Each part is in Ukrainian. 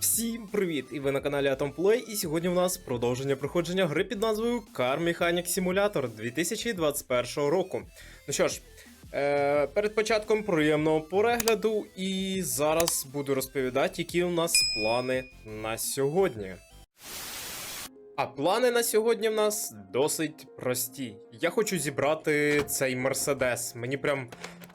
Всім привіт! І ви на каналі Atomplay, і сьогодні у нас продовження проходження гри під назвою Car Mechanic Simulator 2021 року. Ну що ж, е, перед початком приємного перегляду, і зараз буду розповідати, які у нас плани на сьогодні. А плани на сьогодні в нас досить прості. Я хочу зібрати цей Мерседес. Мені прям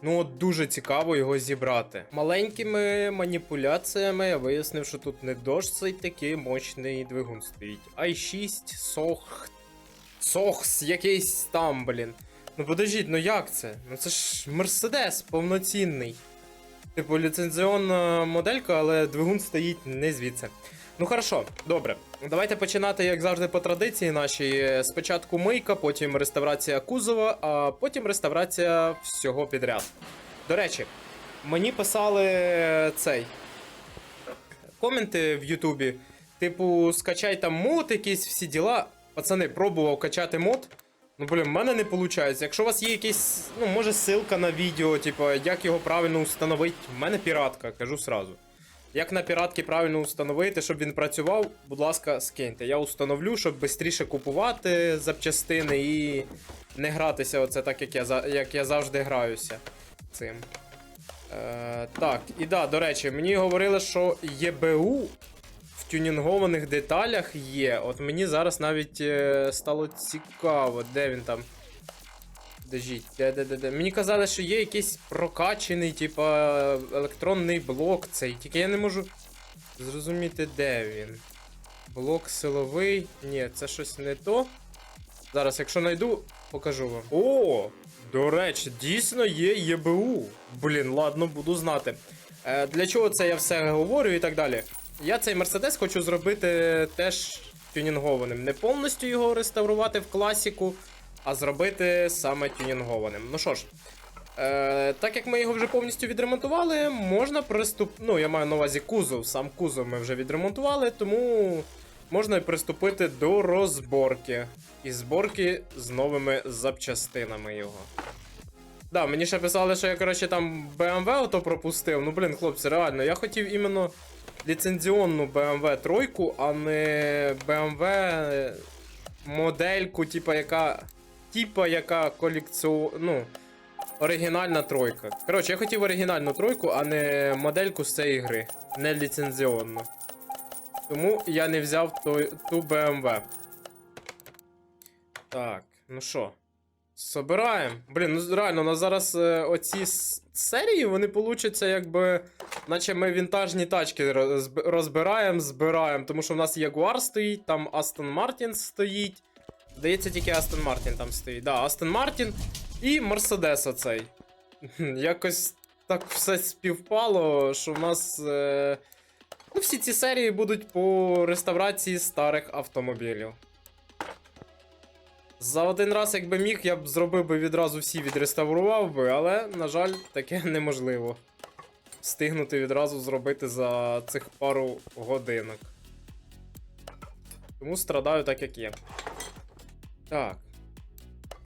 ну от дуже цікаво його зібрати. Маленькими маніпуляціями я вияснив, що тут не досить такий мощний двигун стоїть. i6 сох. Сохс якийсь там, блін. Ну подождіть, ну як це? Ну це ж Мерседес повноцінний. Типу, ліцензіонна моделька, але двигун стоїть не звідси. Ну хорошо, добре. Давайте починати, як завжди, по традиції нашій. Спочатку мийка, потім реставрація кузова, а потім реставрація всього підряд. До речі, мені писали цей коменти в Ютубі. Типу, скачай там мод, якісь всі діла. Пацани, пробував качати мод. Ну, блін, в мене не виходить. Якщо у вас є якийсь, ну, може, ссылка на відео, типу, як його правильно встановити, в мене піратка, кажу сразу. Як на піратки правильно установити, щоб він працював, будь ласка, скиньте. Я установлю, щоб швидше купувати запчастини і не гратися оце так, як я, як я завжди граюся цим. Е, так, і да, до речі, мені говорили, що ЄБУ в тюнінгованих деталях є. От мені зараз навіть е, стало цікаво, де він там. Дожіть, де, де, де, де. Мені казали, що є якийсь прокачений, типа, електронний блок цей. Тільки я не можу зрозуміти, де він. Блок силовий. Ні, це щось не то. Зараз, якщо знайду, покажу вам. О! До речі, дійсно є ЄБУ. Блін, ладно, буду знати. Е, для чого це я все говорю і так далі. Я цей Мерседес хочу зробити теж тюнінгованим. Не повністю його реставрувати в класіку, а зробити саме тюнінгованим. Ну що ж, е, так як ми його вже повністю відремонтували, можна приступ... Ну, я маю на увазі кузов, сам кузов ми вже відремонтували, тому можна і приступити до розборки. І зборки з новими запчастинами його. Да, мені ще писали, що я, коротше, там BMW ото пропустив. Ну, блін, хлопці, реально, я хотів іменно ліцензіонну BMW тройку, а не BMW модельку, типа, яка. Типа, яка колекціо... ну, оригінальна тройка. Коротше, я хотів оригінальну тройку, а не модельку з цієї гри. Не ліцензіонну. Тому я не взяв той, ту BMW. Так, ну що. Собираємо. Блін, ну реально, у нас зараз е, оці серії, вони получаться, якби. Наче ми вінтажні тачки розб- розбираємо, збираємо. Тому що в нас Jaguar стоїть, там Aston Martin стоїть. Здається, тільки Aston Martin там стоїть. Да, Aston Martin і Mercedes оцей. Якось так все співпало, що в нас. Е... Ну, всі ці серії будуть по реставрації старих автомобілів. За один раз, якби міг, я б зробив би відразу всі відреставрував би, але, на жаль, таке неможливо. Встигнути відразу зробити за цих пару годинок. Тому страдаю так, як є. Так.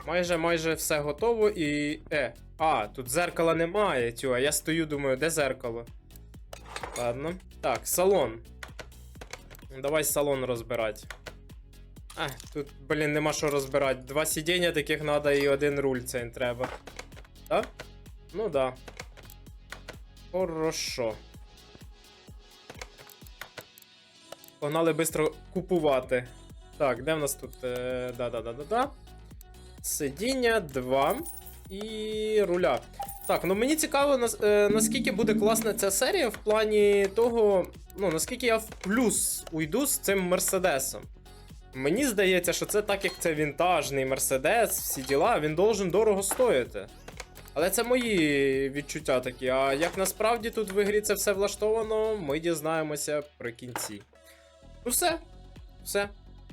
Майже майже все готово і. Е. А, тут зеркала немає, тю, а я стою, думаю, де зеркало? Ладно. Так, салон. Давай салон розбирати. А, тут, блін, нема що розбирати. Два сидіння таких треба і один руль цей треба. Так? Ну да. Хорошо. Погнали швидко купувати. Так, де в нас тут. Е, Да-да-да-да-да. Сидіння 2 і руля. Так, ну мені цікаво, нас, е, наскільки буде класна ця серія в плані того, ну, наскільки я в плюс уйду з цим Мерседесом. Мені здається, що це так як це вінтажний Мерседес, всі діла, він должен дорого стояти. Але це мої відчуття такі. А як насправді тут в ігрі це все влаштовано, ми дізнаємося при кінці. Ну все. Все.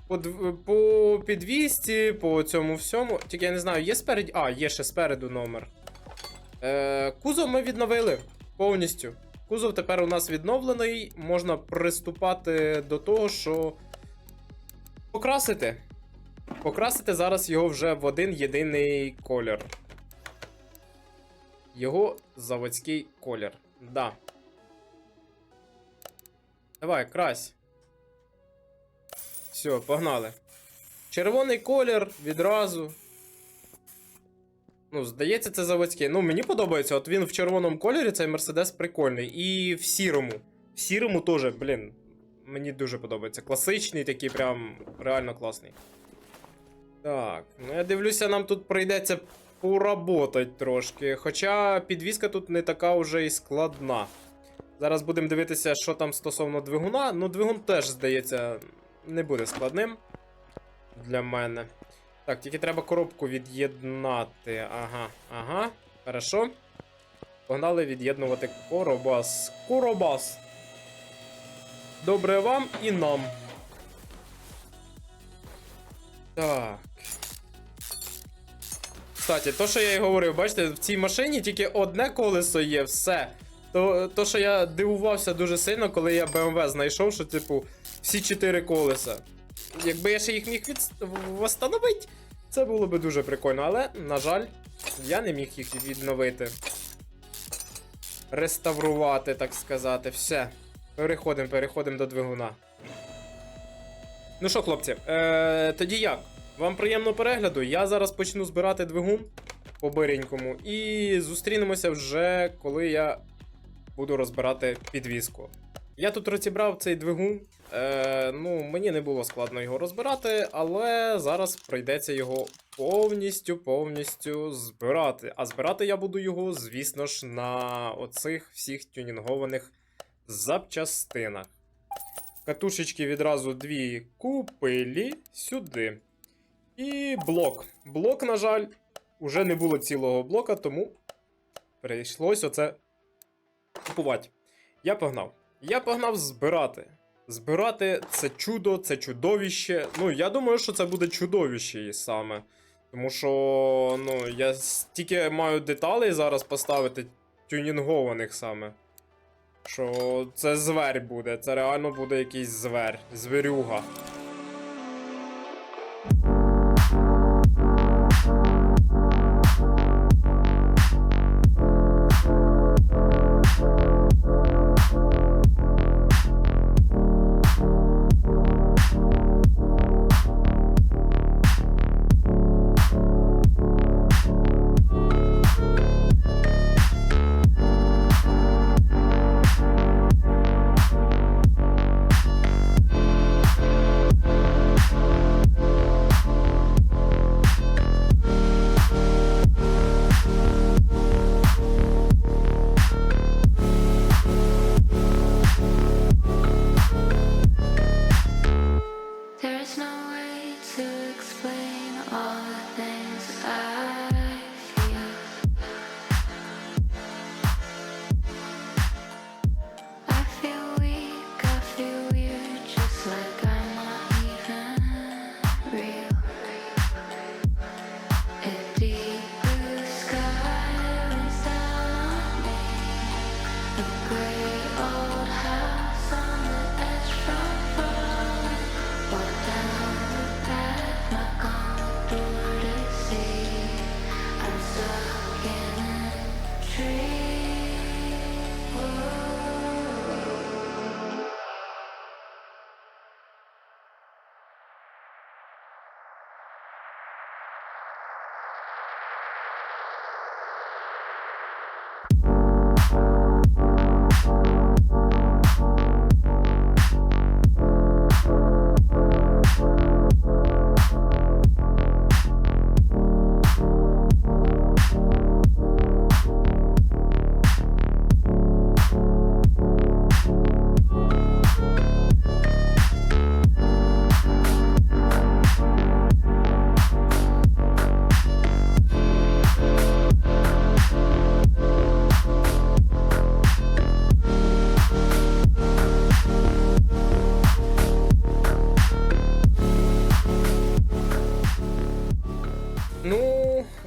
По, по підвісті, по цьому всьому. Тільки я не знаю, є спереді. А, є ще спереду номер. Е, кузов ми відновили повністю. Кузов тепер у нас відновлений. Можна приступати до того, що. Покрасити. Покрасити зараз його вже в один єдиний колір. Його заводський колір. Да. Давай, крась. Все, погнали. Червоний колір відразу. Ну, здається, це заводський. Ну, мені подобається, от він в червоному кольорі, цей Мерседес прикольний. І в сірому. В сірому теж, блін. Мені дуже подобається. Класичний такий, прям реально класний. Так, ну я дивлюся, нам тут прийдеться поработать трошки. Хоча підвізка тут не така вже і складна. Зараз будемо дивитися, що там стосовно двигуна. Ну, двигун теж, здається, не буде складним для мене. Так, тільки треба коробку від'єднати. Ага, ага. Хорошо. Погнали від'єднувати коробас. Коробас. Добре вам і нам. Так. Кстати, то, що я і говорив, бачите, в цій машині тільки одне колесо є, все. То, то що я дивувався дуже сильно, коли я BMW знайшов, що, типу, всі чотири колеса. Якби я ще їх міг від... восстановити, це було би дуже прикольно, але, на жаль, я не міг їх відновити. Реставрувати, так сказати. Все. Переходимо, переходимо до двигуна. Ну що, хлопці, е, тоді як? Вам приємного перегляду. Я зараз почну збирати двигун по биренькому і зустрінемося вже, коли я буду розбирати підвіску. Я тут розібрав цей двигун. Е, ну, мені не було складно його розбирати, але зараз прийдеться його повністю повністю збирати. А збирати я буду його, звісно ж, на оцих всіх тюнінгованих запчастинах. Катушечки відразу дві купили сюди. І блок. Блок, на жаль, уже не було цілого блока, тому прийшлось оце купувати. Я погнав. Я погнав збирати. Збирати це чудо, це чудовище. Ну, я думаю, що це буде чудовище і саме. Тому що, ну, я стільки маю деталей зараз поставити тюнінгованих саме. Що це зверь буде, це реально буде якийсь зверь, звірюга.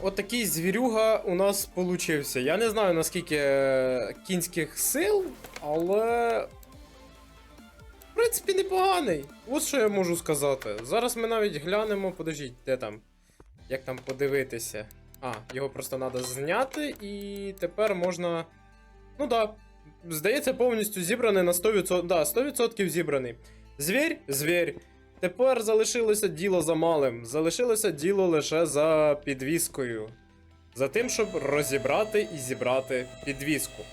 Отакий звірюга у нас получився. Я не знаю наскільки е, кінських сил, але. В принципі, непоганий. Ось що я можу сказати. Зараз ми навіть глянемо, подождіть, де там. Як там подивитися. А, його просто треба зняти, і тепер можна. Ну да, здається, повністю зібраний на 100%. Да, 100% зібраний. Звір, звір. Тепер залишилося діло за малим. Залишилося діло лише за підвіскою. За тим, щоб розібрати і зібрати підвіску.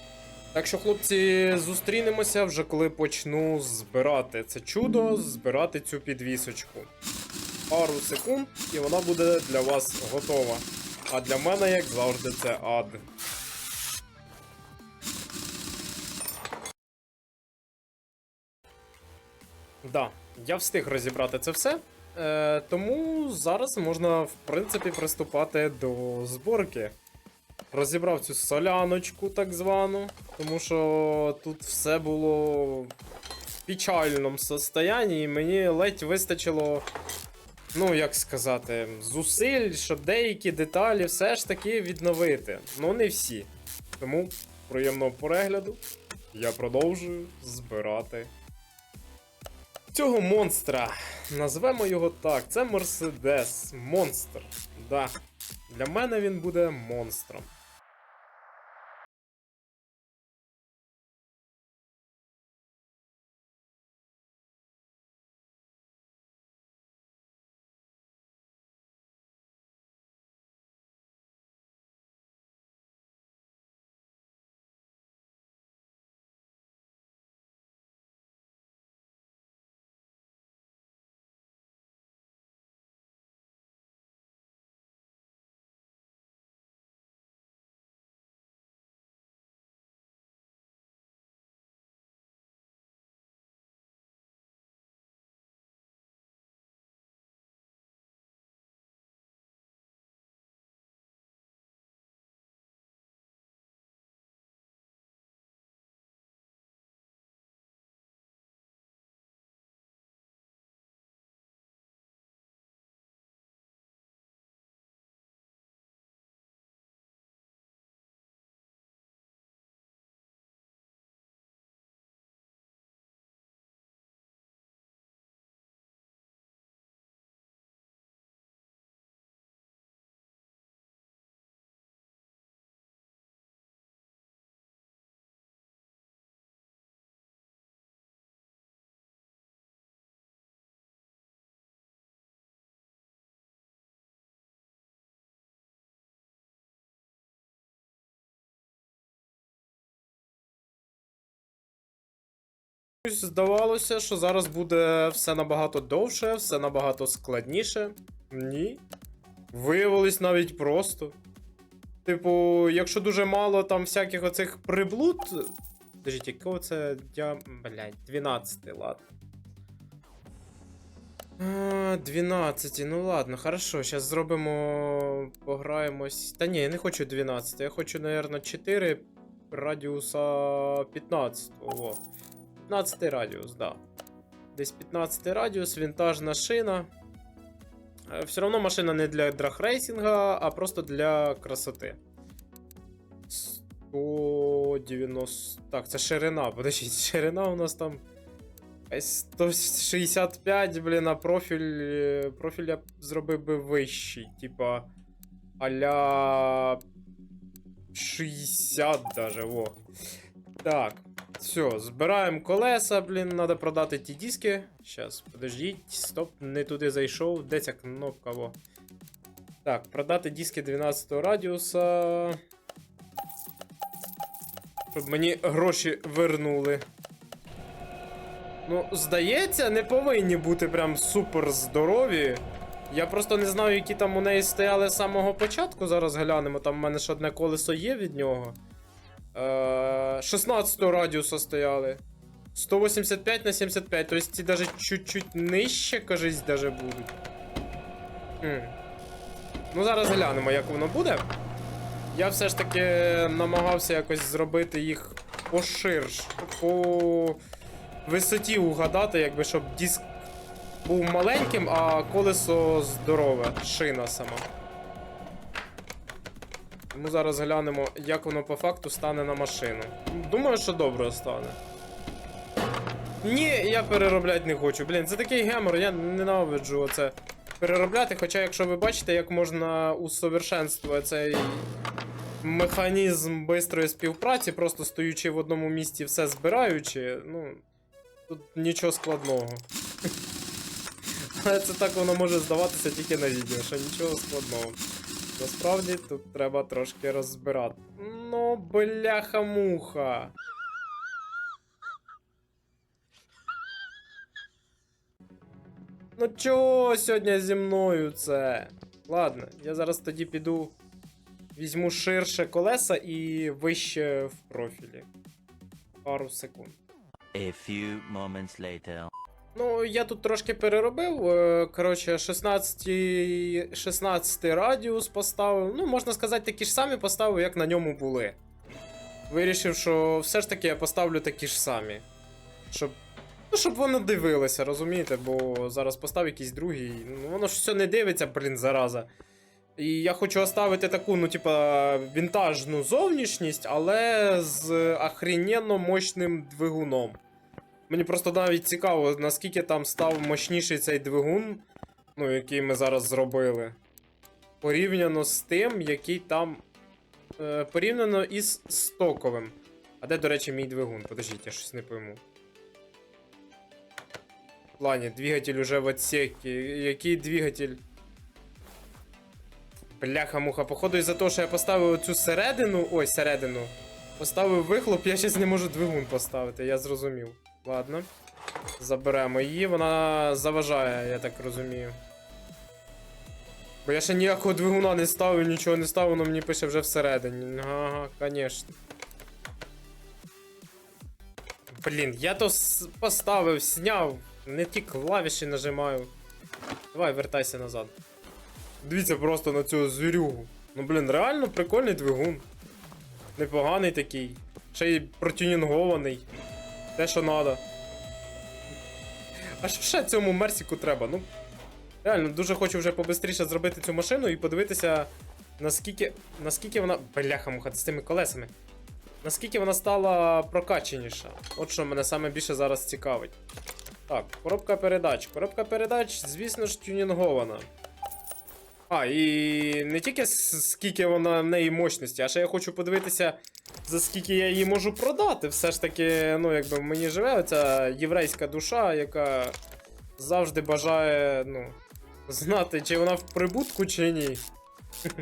Так що, хлопці, зустрінемося вже коли почну збирати це чудо, збирати цю підвісочку. Пару секунд, і вона буде для вас готова. А для мене, як завжди, це ад. Да, я встиг розібрати це все. Е, тому зараз можна, в принципі, приступати до зборки. Розібрав цю соляночку, так звану, тому що тут все було в печальному состоянні, і мені ледь вистачило, ну як сказати, зусиль, щоб деякі деталі все ж таки відновити. Ну не всі. Тому приємного перегляду. Я продовжую збирати цього монстра. Назвемо його так. Це Мерседес. Монстр. Да. Для мене він буде монстром. Здавалося, що зараз буде все набагато довше, все набагато складніше. Ні. Виявилось навіть просто. Типу, якщо дуже мало там всяких оцих приблуд. Подождіть, якого це дя... Блять, 12, ладно. А, 12, ну ладно, хорошо, зараз зробимо. Пограємось. Та ні, я не хочу 12, я хочу, наверное, 4 радіуса 15. О. 15 радіус, да. Десь 15 радіус, вінтажна шина. Е, Все одно машина не для драгрейсінга, а просто для красоти. 190. Так, це ширина. Подождіть, ширина у нас там. 165, блін, а профіль. е, Профіль я зробив би вищий. Типа. Аля. 60 даже, во. Так. Все, збираємо колеса, блін, треба продати ті диски. Щас, подождіть, стоп, не туди зайшов. Де ця кнопка? Во. Так, продати диски 12 радіуса. Щоб мені гроші вернули. Ну, здається, не повинні бути прям супер здорові. Я просто не знаю, які там у неї стояли з самого початку. Зараз глянемо. Там в мене ж одне колесо є від нього. Е, 16 радіуса стояли. 185 на 75, тобто ці даже чуть-чуть нижче, кажись, даже будуть. Хм. Ну, зараз глянемо, як воно буде. Я все ж таки намагався якось зробити їх поширш, по висоті угадати, якби, щоб диск був маленьким, а колесо здорове, шина сама. Тому зараз глянемо, як воно по факту стане на машину. Думаю, що добре стане. Ні, я переробляти не хочу. Блін, це такий гемор, я ненавиджу оце переробляти. Хоча, якщо ви бачите, як можна усовершенствувати цей механізм бистрої співпраці, просто стоючи в одному місці, все збираючи, ну. Тут нічого складного. Але це так воно може здаватися тільки на відео, що нічого складного. Насправді тут треба трошки розбирати. Ну, бляха-муха. Ну чого сьогодні зі мною це? Ладно, я зараз тоді піду. Візьму ширше колеса і вище в профілі. Пару секунд. A few moments later. Ну, я тут трошки переробив. е, Коротше, 16, 16 радіус поставив. Ну, можна сказати, такі ж самі поставив, як на ньому були. Вирішив, що все ж таки я поставлю такі ж самі. Щоб. Ну, щоб воно дивилося, розумієте? Бо зараз постав якийсь другий. Ну, воно ж все не дивиться, блін, зараза. І я хочу оставити таку, ну, типа, вінтажну зовнішність, але з охрененно мощним двигуном. Мені просто навіть цікаво, наскільки там став мощніший цей двигун, ну, який ми зараз зробили. Порівняно з тим, який там. Е, порівняно із стоковим. А де, до речі, мій двигун? Подождіть, я щось не пойму. В плані, двигатель уже в отсекі. Який двигатель? Бляха-муха, походу із-за того, що я поставив цю середину. Ой, середину. Поставив вихлоп, я щас не можу двигун поставити, я зрозумів. Ладно. Заберемо її, вона заважає, я так розумію. Бо я ще ніякого двигуна не ставив, нічого не ставив, воно мені пише вже всередині. Ага, звісно. Блін, я то поставив, сняв, не ті клавіші нажимаю. Давай, вертайся назад. Дивіться просто на цю звірюгу. Ну, блін, реально прикольний двигун. Непоганий такий. Ще й протюнінгований. Те, що надо. А що ще цьому Мерсіку треба? Ну. Реально, дуже хочу вже побистріше зробити цю машину і подивитися, наскільки. Наскільки вона. Бляха муха з тими колесами. Наскільки вона стала прокаченіша. От що мене саме більше зараз цікавить. Так, коробка передач. Коробка передач, звісно ж, тюнінгована. А, і не тільки скільки вона в неї мощності, а ще я хочу подивитися, за скільки я її можу продати. Все ж таки, ну, якби мені живе оця єврейська душа, яка завжди бажає, ну, знати, чи вона в прибутку, чи ні.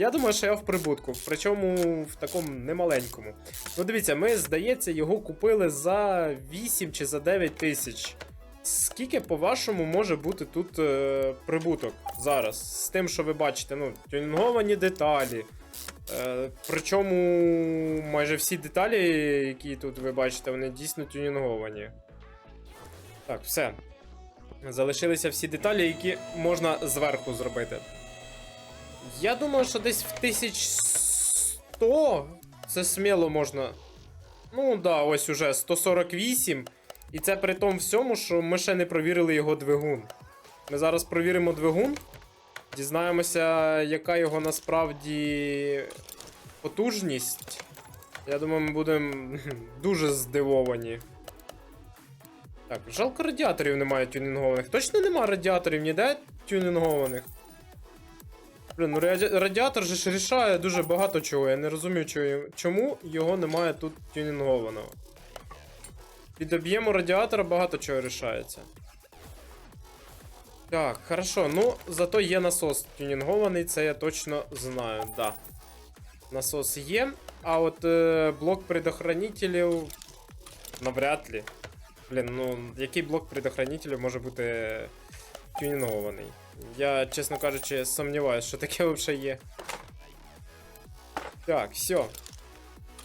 Я думаю, що я в прибутку, причому в такому немаленькому. Ну, дивіться, ми, здається, його купили за 8 чи за 9 тисяч. Скільки, по-вашому, може бути тут е, прибуток зараз? З тим, що ви бачите, ну, тюнінговані деталі. Е, причому майже всі деталі, які тут ви бачите, вони дійсно тюнінговані. Так, все. Залишилися всі деталі, які можна зверху зробити. Я думаю, що десь в 1100 це сміло можна. Ну, да, ось уже 148. І це при тому всьому, що ми ще не провірили його двигун. Ми зараз провіримо двигун, дізнаємося, яка його насправді потужність. Я думаю, ми будемо дуже здивовані. Так, жалко радіаторів немає тюнінгованих. Точно нема радіаторів ніде тюнінгованих. Блін, ну раді- радіатор же ж рішає дуже багато чого. Я не розумію, чому його немає тут тюнінгованого. Під об'єму радіатора багато чого рішається. Так, хорошо, ну зато є насос тюнінгований, це я точно знаю, да. Насос є. А от е, блок предохранителів. Навряд ли. Блін, ну який блок предохранителів може бути тюнінгований? Я, чесно кажучи, сумніваюся, що таке взагалі є. Так, все.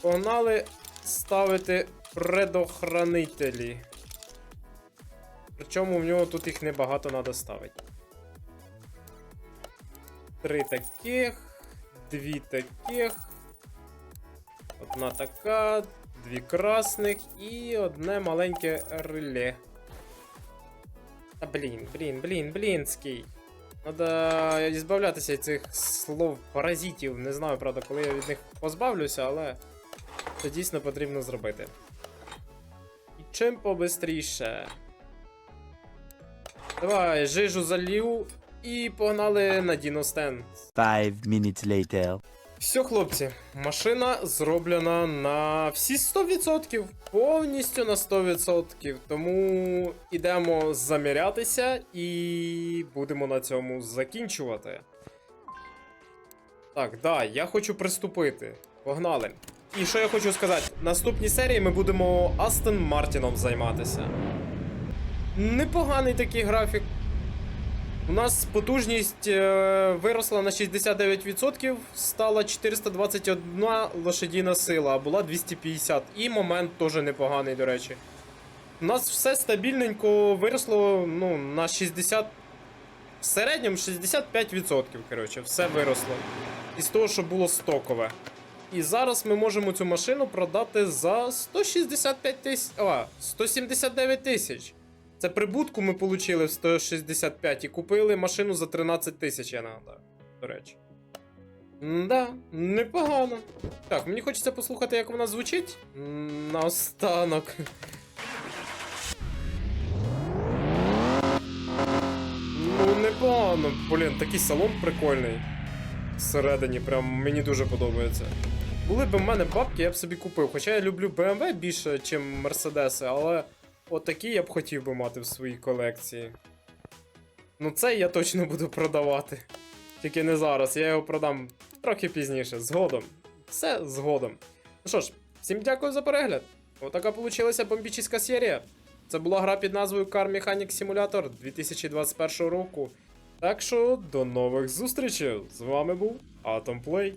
Погнали ставити предохранителі. Причому в нього тут їх небагато треба ставити. Три таких, дві таких. Одна така, дві красних і одне маленьке реле. А блін, блін, блін, блінський. Надо збавлятися від цих слов паразитів. Не знаю, правда, коли я від них позбавлюся, але це дійсно потрібно зробити. І чим побистріше. Давай, жижу залів і погнали на Діностен. Five minutes later. Все, хлопці, машина зроблена на всі 100%, повністю на 100%. Тому ідемо замірятися і будемо на цьому закінчувати. Так, да, я хочу приступити. Погнали. І що я хочу сказати, наступній серії ми будемо Астон Мартіном займатися. Непоганий такий графік. У нас потужність е, виросла на 69%, стала 421 лошадіна сила, а була 250. І момент теж непоганий, до речі. У нас все стабільненько виросло ну, на 60. В середньому 65%, коротше, все виросло. Із того, що було стокове. І зараз ми можемо цю машину продати за 165 тисяч. А, 179 тисяч. Це прибутку ми отримали в 165 і купили машину за 13 тисяч, я нагадаю. До речі. Да, непогано. Так, мені хочеться послухати, як вона звучить. Наостанок. Ну, непогано. Блін, такий салон прикольний. Всередині, прям мені дуже подобається. Були б в мене бабки, я б собі купив. Хоча я люблю BMW більше, ніж Мерседеси, але отакі я б хотів би мати в своїй колекції. Ну, це я точно буду продавати. Тільки не зараз, я його продам трохи пізніше, згодом. Все згодом. Ну що ж, всім дякую за перегляд. Отака получилася бомбічна серія. Це була гра під назвою Car Mechanic Simulator 2021 року. Так що до нових зустрічей! З вами був Atom Play.